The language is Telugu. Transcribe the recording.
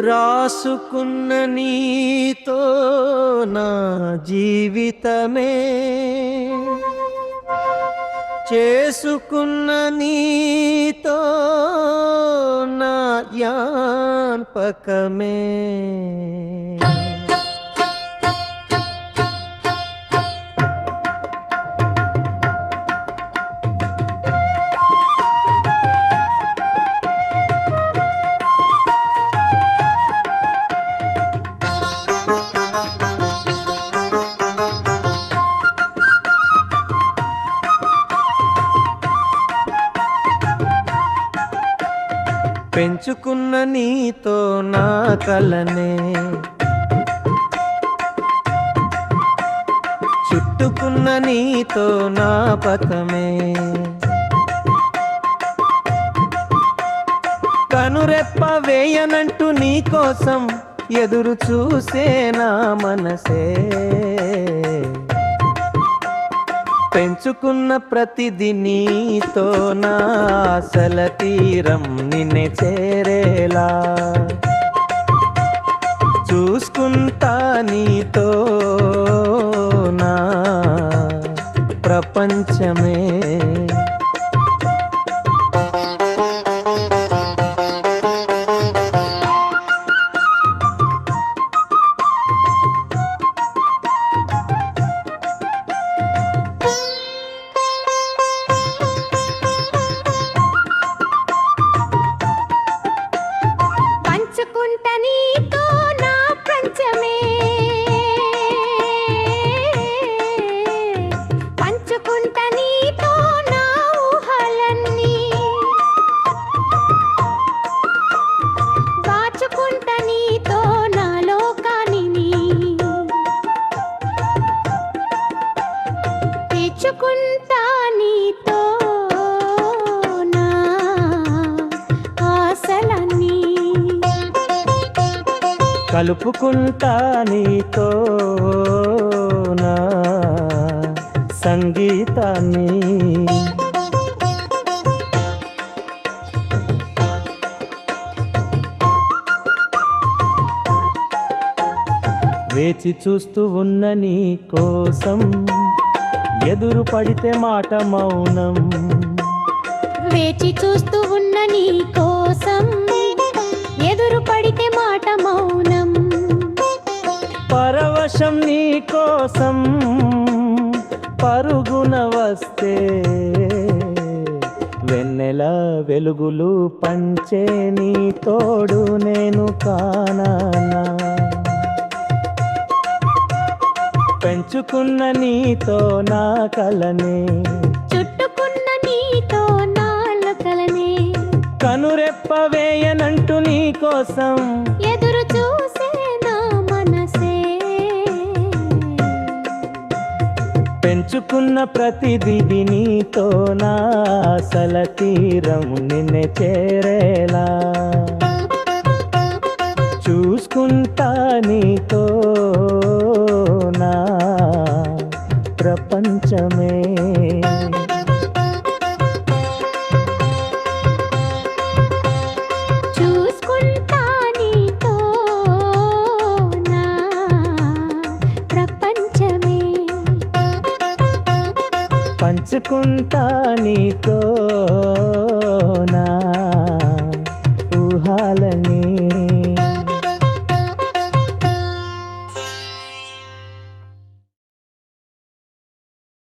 రాసుకున్న నీతో నా జీవితమే. చేసుకున్న నీతో నా జ్ఞాపకమే. పెంచుకున్న నీతో నా కలనే. చుట్టుకున్న నీతో నా పథమే కనురెప్ప వేయనంటూ నీకోసం ఎదురు చూసే నా మనసే. పెంచుకున్న ప్రతిది నీతో నా ఆశల తీరం నిన్నే చేరేలా. చూసుకుంటా నీతో తీర్చుకుంటా నీతో నా ఆశలన్నీ. కలుపుకుంటా నీతో నా సంగీతాన్ని. వేచి చూస్తూ ఉన్న నీ కోసం ఎదురు పడితే మాట మౌనం. వేచి చూస్తూ ఉన్న నీ కోసం ఎదురు పడితే మాట మౌనం. పరవశం నీ కోసం పరుగున వస్తే వెన్నెల వెలుగులు పంచే నీ తోడు నేను కానా పెంచుకున్న నీతో నా కలనే. చుట్టుకున్న నీతో నాలుకలనే కనురెప్ప వేయనంటూ నీ కోసం ఎదురు చూసే నా మనసే. పెంచుకున్న ప్రతిదీ నీతో నా ఆశల తీరం నిన్నే చేరేలా. చూసుకుంటా నీతో నా ప్రపంచమే. పంచుకుంటా నీతో నా